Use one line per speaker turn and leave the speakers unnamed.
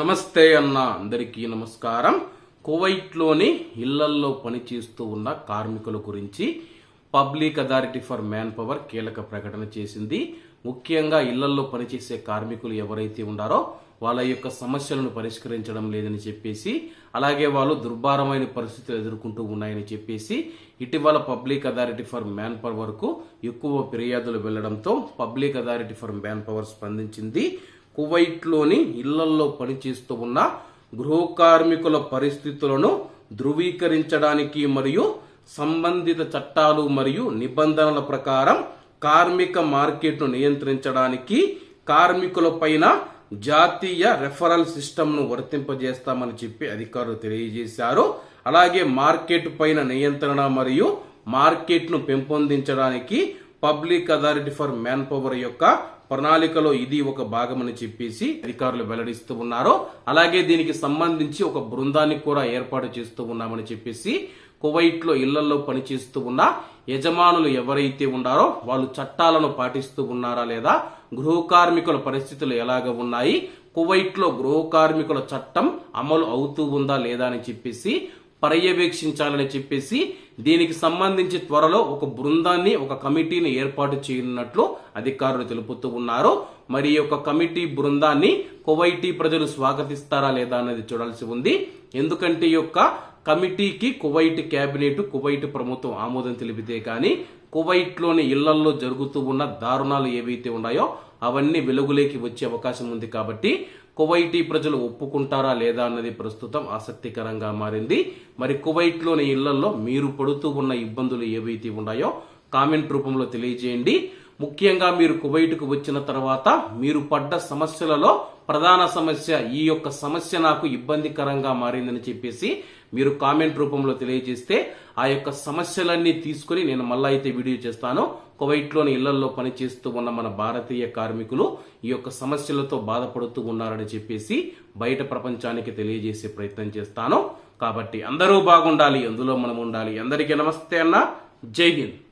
నమస్తే అన్న అందరికీ నమస్కారం. కువైట్లోని ఇళ్ళల్లో పనిచేస్తూ ఉన్న కార్మికుల గురించి public authority for manpower కీలక ప్రకటన చేసింది. ముఖ్యంగా ఇళ్ళల్లో పనిచేసే కార్మికులు ఎవరైతే ఉన్నారో వాళ్ళ యొక్క సమస్యలను పరిష్కరించడం లేదని చెప్పేసి అలాగే వాళ్ళు దుర్భారమైన పరిస్థితులు ఎదుర్కొంటూ ఉన్నాయని చెప్పేసి ఇటీవల పబ్లిక్ అథారిటీ ఫర్ మ్యాన్ పవర్కు ఎక్కువ ఫిర్యాదులు వెళ్ళడంతో public authority for manpower స్పందించింది. కువైట్లోని ఇళ్ళల్లో పనిచేస్తూ ఉన్న గృహ కార్మికుల పరిస్థితులను ధృవీకరించడానికి మరియు సంబంధిత చట్టాలు మరియు నిబంధనల ప్రకారం కార్మిక మార్కెట్ను నియంత్రించడానికి కార్మికులపైన జాతీయ రెఫరల్ సిస్టమ్ను వర్తింపజేస్తామని చెప్పి అధికారులు తెలియజేశారు. అలాగే మార్కెట్ పైన నియంత్రణ మరియు మార్కెట్ను పెంపొందించడానికి public authority for manpower యొక్క ప్రణాళికలో ఇది ఒక భాగమని చెప్పేసి అధికారులు వెల్లడిస్తూ ఉన్నారు. అలాగే దీనికి సంబంధించి ఒక బృందాన్ని కూడా ఏర్పాటు చేస్తూ ఉన్నామని చెప్పేసి కువైట్లో ఇళ్ళలో పనిచేస్తూ ఉన్న యజమానులు ఎవరైతే ఉన్నారో వాళ్ళు చట్టాలను పాటిస్తూ ఉన్నారా లేదా గృహ కార్మికుల పరిస్థితులు ఎలాగ ఉన్నాయి కువైట్లో గృహ కార్మికుల చట్టం అమలు అవుతూ ఉందా లేదా అని చెప్పేసి పర్యవేక్షించాలని చెప్పేసి దీనికి సంబంధించి త్వరలో ఒక బృందాన్ని ఒక కమిటీని ఏర్పాటు చేయనున్నట్లు అధికారులు తెలుపుతూ ఉన్నారు. మరి ఈ యొక్క కమిటీ బృందాన్ని కువైటీ ప్రజలు స్వాగతిస్తారా లేదా అనేది చూడాల్సి ఉంది. ఎందుకంటే ఈ యొక్క కమిటీకి కువైట్ కేబినెట్ కువైట్ ప్రభుత్వం ఆమోదం తెలిపితే కానీ కువైట్లోని ఇళ్ళల్లో జరుగుతూ ఉన్న దారుణాలు ఏవైతే ఉన్నాయో అవన్నీ వెలుగులోకి వచ్చే అవకాశం ఉంది కాబట్టి కువైటీ ప్రజలు ఒప్పుకుంటారా లేదా అన్నది ప్రస్తుతం ఆసక్తికరంగా మారింది. మరి కువైట్లోని ఇళ్ళలో మీరు పడుతూ ఉన్న ఇబ్బందులు ఏవైతే ఉన్నాయో కామెంట్ రూపంలో తెలియజేయండి. ముఖ్యంగా మీరు కువైట్కు వచ్చిన తర్వాత మీరు పడ్డ సమస్యలలో ప్రధాన సమస్య ఈ యొక్క సమస్య నాకు ఇబ్బందికరంగా మారిందని చెప్పేసి మీరు కామెంట్ రూపంలో తెలియజేస్తే ఆ యొక్క సమస్యలన్నీ తీసుకుని నేను మళ్ళా అయితే వీడియో చేస్తాను. కువైట్లోని ఇళ్ళలో పనిచేస్తూ ఉన్న మన భారతీయ కార్మికులు ఈ యొక్క సమస్యలతో బాధపడుతూ ఉన్నారని చెప్పేసి బయట ప్రపంచానికి తెలియజేసే ప్రయత్నం చేస్తాను. కాబట్టి అందరూ బాగుండాలి అందులో మనం ఉండాలి. అందరికీ నమస్తే అన్న. జై హింద్.